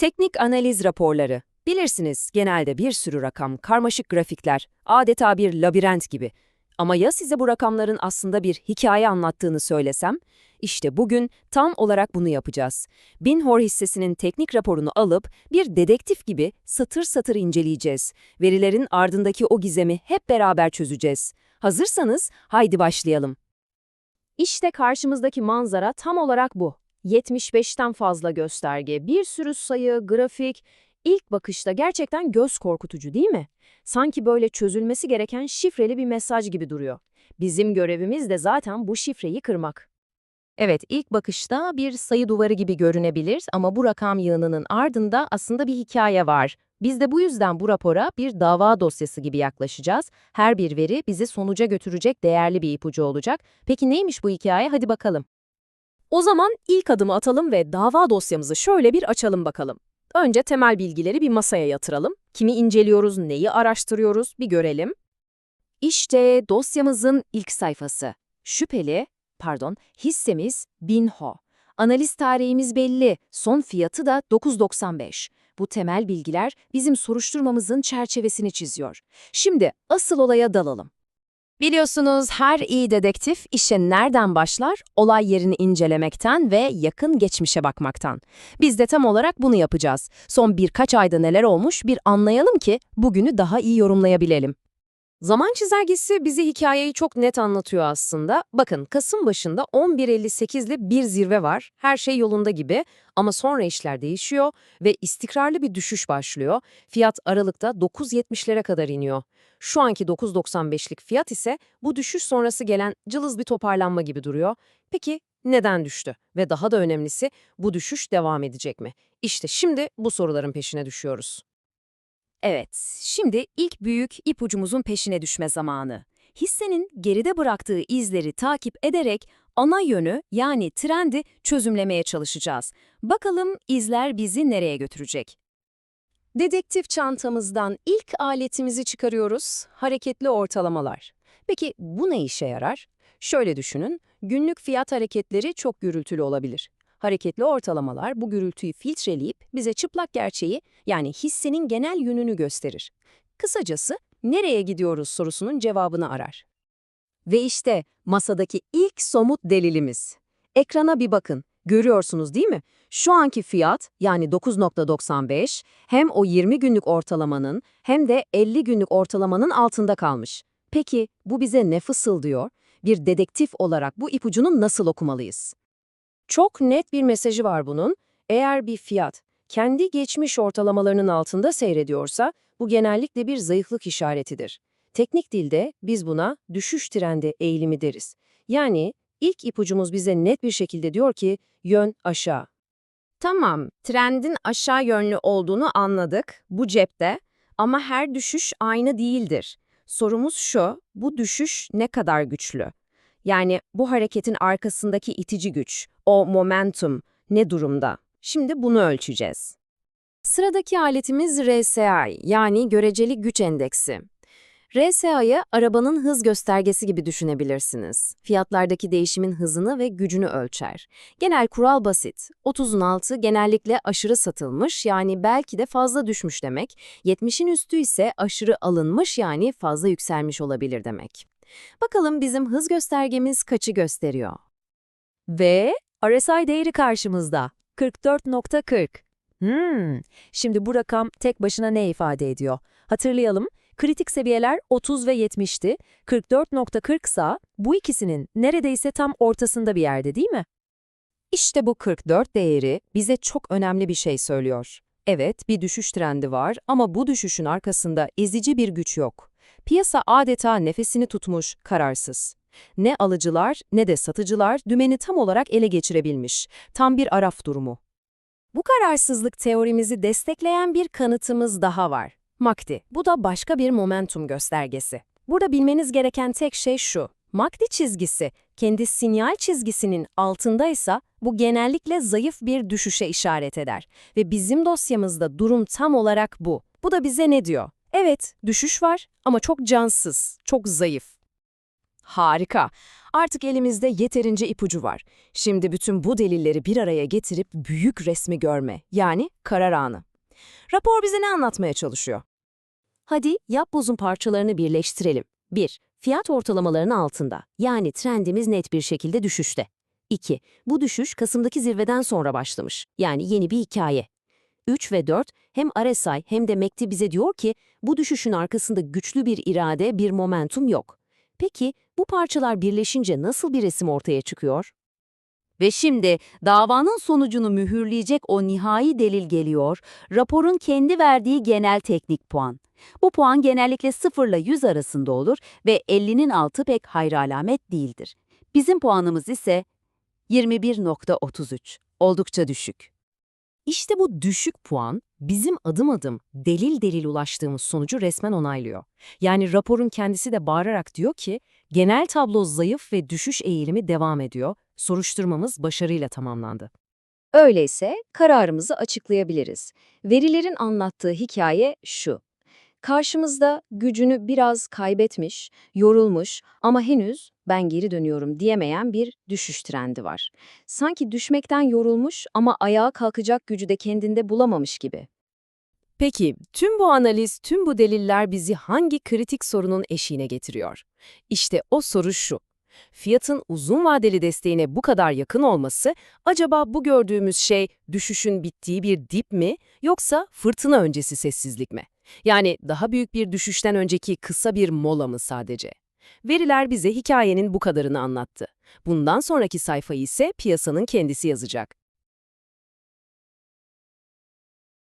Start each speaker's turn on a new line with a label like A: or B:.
A: Teknik analiz raporları. Bilirsiniz genelde bir sürü rakam, karmaşık grafikler, adeta bir labirent gibi. Ama ya size bu rakamların aslında bir hikaye anlattığını söylesem? İşte bugün tam olarak bunu yapacağız. Binhor hissesinin teknik raporunu alıp bir dedektif gibi satır satır inceleyeceğiz. Verilerin ardındaki o gizemi hep beraber çözeceğiz. Hazırsanız haydi başlayalım. İşte karşımızdaki manzara tam olarak bu. 75'ten fazla gösterge, bir sürü sayı, grafik. İlk bakışta gerçekten göz korkutucu değil mi? Sanki böyle çözülmesi gereken şifreli bir mesaj gibi duruyor. Bizim görevimiz de zaten bu şifreyi kırmak.
B: Evet, ilk bakışta bir sayı duvarı gibi görünebilir ama bu rakam yığınının ardında aslında bir hikaye var. Biz de bu yüzden bu rapora bir dava dosyası gibi yaklaşacağız. Her bir veri bizi sonuca götürecek değerli bir ipucu olacak. Peki neymiş bu hikaye? Hadi bakalım.
C: O zaman ilk adımı atalım ve dava dosyamızı şöyle bir açalım bakalım. Önce temel bilgileri bir masaya yatıralım. Kimi inceliyoruz, neyi araştırıyoruz bir görelim.
A: İşte dosyamızın ilk sayfası. Şüpheli, pardon, hissemiz Binho. Analiz tarihimiz belli, son fiyatı da 9.95. Bu temel bilgiler bizim soruşturmamızın çerçevesini çiziyor. Şimdi asıl olaya dalalım. Biliyorsunuz her iyi dedektif işe nereden başlar? Olay yerini incelemekten ve yakın geçmişe bakmaktan. Biz de tam olarak bunu yapacağız. Son birkaç ayda neler olmuş bir anlayalım ki bugünü daha iyi yorumlayabilelim. Zaman çizelgesi bize hikayeyi çok net anlatıyor aslında. Bakın Kasım başında 11.58'li bir zirve var. Her şey yolunda gibi ama sonra işler değişiyor ve istikrarlı bir düşüş başlıyor. Fiyat Aralık'ta 9.70'lere kadar iniyor. Şu anki 9.95'lik fiyat ise bu düşüş sonrası gelen cılız bir toparlanma gibi duruyor. Peki neden düştü? Ve daha da önemlisi bu düşüş devam edecek mi? İşte şimdi bu soruların peşine düşüyoruz. Evet, şimdi ilk büyük ipucumuzun peşine düşme zamanı. Hissenin geride bıraktığı izleri takip ederek ana yönü yani trendi çözümlemeye çalışacağız. Bakalım izler bizi nereye götürecek? Dedektif çantamızdan ilk aletimizi çıkarıyoruz, hareketli ortalamalar. Peki bu ne işe yarar? Şöyle düşünün, günlük fiyat hareketleri çok gürültülü olabilir. Hareketli ortalamalar bu gürültüyü filtreleyip bize çıplak gerçeği yani hissenin genel yönünü gösterir. Kısacası nereye gidiyoruz sorusunun cevabını arar. Ve işte masadaki ilk somut delilimiz. Ekrana bir bakın. Görüyorsunuz değil mi? Şu anki fiyat yani 9.95 hem o 20 günlük ortalamanın hem de 50 günlük ortalamanın altında kalmış. Peki bu bize ne fısıldıyor? Bir dedektif olarak bu ipucunu nasıl okumalıyız? Çok net bir mesajı var bunun. Eğer bir fiyat kendi geçmiş ortalamalarının altında seyrediyorsa bu genellikle bir zayıflık işaretidir. Teknik dilde biz buna düşüş trendi eğilimi deriz. Yani ilk ipucumuz bize net bir şekilde diyor ki yön aşağı.
C: Tamam, trendin aşağı yönlü olduğunu anladık, bu cepte. Ama her düşüş aynı değildir. Sorumuz şu, bu düşüş ne kadar güçlü? Yani bu hareketin arkasındaki itici güç, o momentum ne durumda? Şimdi bunu ölçeceğiz. Sıradaki aletimiz RSI yani göreceli güç endeksi. RSI'yı arabanın hız göstergesi gibi düşünebilirsiniz. Fiyatlardaki değişimin hızını ve gücünü ölçer. Genel kural basit. 30'un altı genellikle aşırı satılmış yani belki de fazla düşmüş demek. 70'in üstü ise aşırı alınmış yani fazla yükselmiş olabilir demek. Bakalım bizim hız göstergemiz kaçı gösteriyor? Ve RSI değeri karşımızda. 44.40. Hmm, şimdi bu rakam tek başına ne ifade ediyor? Hatırlayalım, kritik seviyeler 30 ve 70'ti, 44.40 ise bu ikisinin neredeyse tam ortasında bir yerde değil mi? İşte bu 44 değeri bize çok önemli bir şey söylüyor. Evet, bir düşüş trendi var ama bu düşüşün arkasında ezici bir güç yok. Piyasa adeta nefesini tutmuş, kararsız. Ne alıcılar ne de satıcılar dümeni tam olarak ele geçirebilmiş. Tam bir araf durumu. Bu kararsızlık teorimizi destekleyen bir kanıtımız daha var. MACD. Bu da başka bir momentum göstergesi. Burada bilmeniz gereken tek şey şu. MACD çizgisi kendi sinyal çizgisinin altındaysa bu genellikle zayıf bir düşüşe işaret eder. Ve bizim dosyamızda durum tam olarak bu. Bu da bize ne diyor? Evet, düşüş var ama çok cansız, çok zayıf.
D: Harika. Artık elimizde yeterince ipucu var. Şimdi bütün bu delilleri bir araya getirip büyük resmi görme, yani karar anı. Rapor bize ne anlatmaya çalışıyor?
A: Hadi yapbozun parçalarını birleştirelim. 1. Fiyat ortalamalarının altında. Yani trendimiz net bir şekilde düşüşte. 2. Bu düşüş Kasım'daki zirveden sonra başlamış. Yani yeni bir hikaye. 3 ve 4 hem RSI hem de MACD bize diyor ki bu düşüşün arkasında güçlü bir irade, bir momentum yok. Peki bu parçalar birleşince nasıl bir resim ortaya çıkıyor?
E: Ve şimdi davanın sonucunu mühürleyecek o nihai delil geliyor, raporun kendi verdiği genel teknik puan. Bu puan genellikle 0 ile 100 arasında olur ve 50'nin altı pek hayra alamet değildir. Bizim puanımız ise 21.33, oldukça düşük.
A: İşte bu düşük puan bizim adım adım delil delil ulaştığımız sonucu resmen onaylıyor. Yani raporun kendisi de bağırarak diyor ki genel tablo zayıf ve düşüş eğilimi devam ediyor. Soruşturmamız başarıyla tamamlandı.
F: Öyleyse kararımızı açıklayabiliriz. Verilerin anlattığı hikaye şu. Karşımızda gücünü biraz kaybetmiş, yorulmuş ama henüz ben geri dönüyorum diyemeyen bir düşüş trendi var. Sanki düşmekten yorulmuş ama ayağa kalkacak gücü de kendinde bulamamış gibi.
D: Peki, tüm bu analiz, tüm bu deliller bizi hangi kritik sorunun eşiğine getiriyor? İşte o soru şu. Fiyatın uzun vadeli desteğine bu kadar yakın olması, acaba bu gördüğümüz şey düşüşün bittiği bir dip mi, yoksa fırtına öncesi sessizlik mi? Yani daha büyük bir düşüşten önceki kısa bir mola mı sadece? Veriler bize hikayenin bu kadarını anlattı. Bundan sonraki sayfayı ise piyasanın kendisi yazacak.